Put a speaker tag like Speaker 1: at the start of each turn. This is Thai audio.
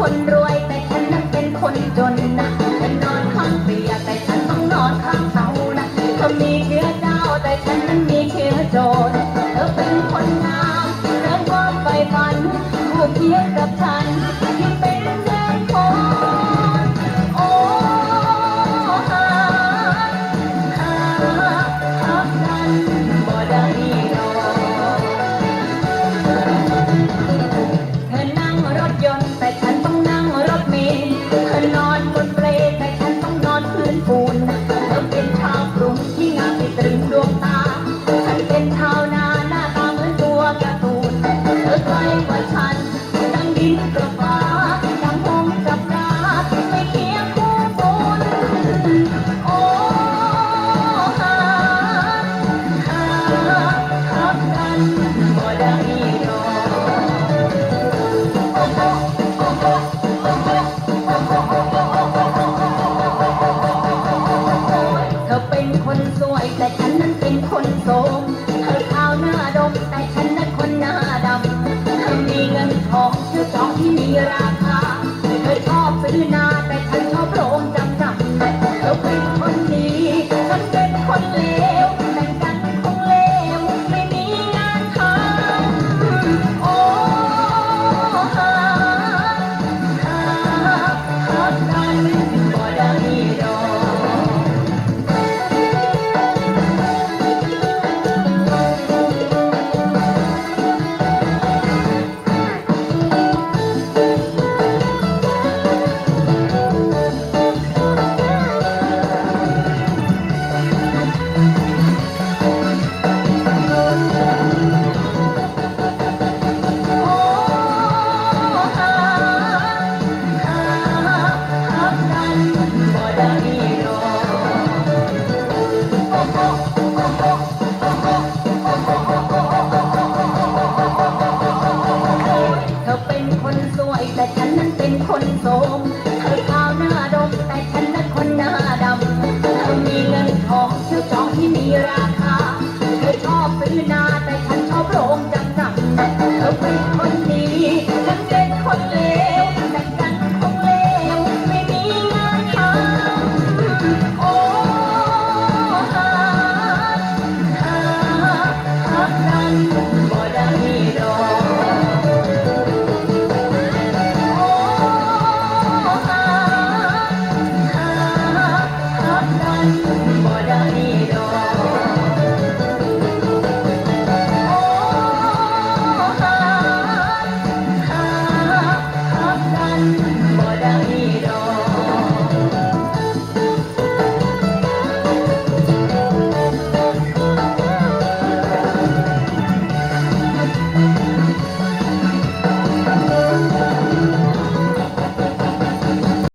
Speaker 1: คนรวยแต่ฉันนั้นเป็นคนจนนะฉันนอนข้างเตียงแต่ฉันต้องนอนข้างเสานะเธอมีเชื้อเจ้าแต่ฉันนั้นมีเชื้อโจรเธอเป็นคนงามเธอก็ไปฝันผู้เพียงกับฉันที่เป็น การ์ตูนเธอไกลกว่าฉันดังดินกับฟ้าดังหงส์กับปลาไม่เคียงคู่บุญโอ้หาหาหักกันบ่ได้ดอกเธอเป็นคนสวยแต่ฉันนั้นเป็นคนโสม ที่มีราคาไม่เคยชอบซื้อนาแต่ฉันชอบโรงจำจำแล้วเป็นคนดีฉันเป็นคนเลว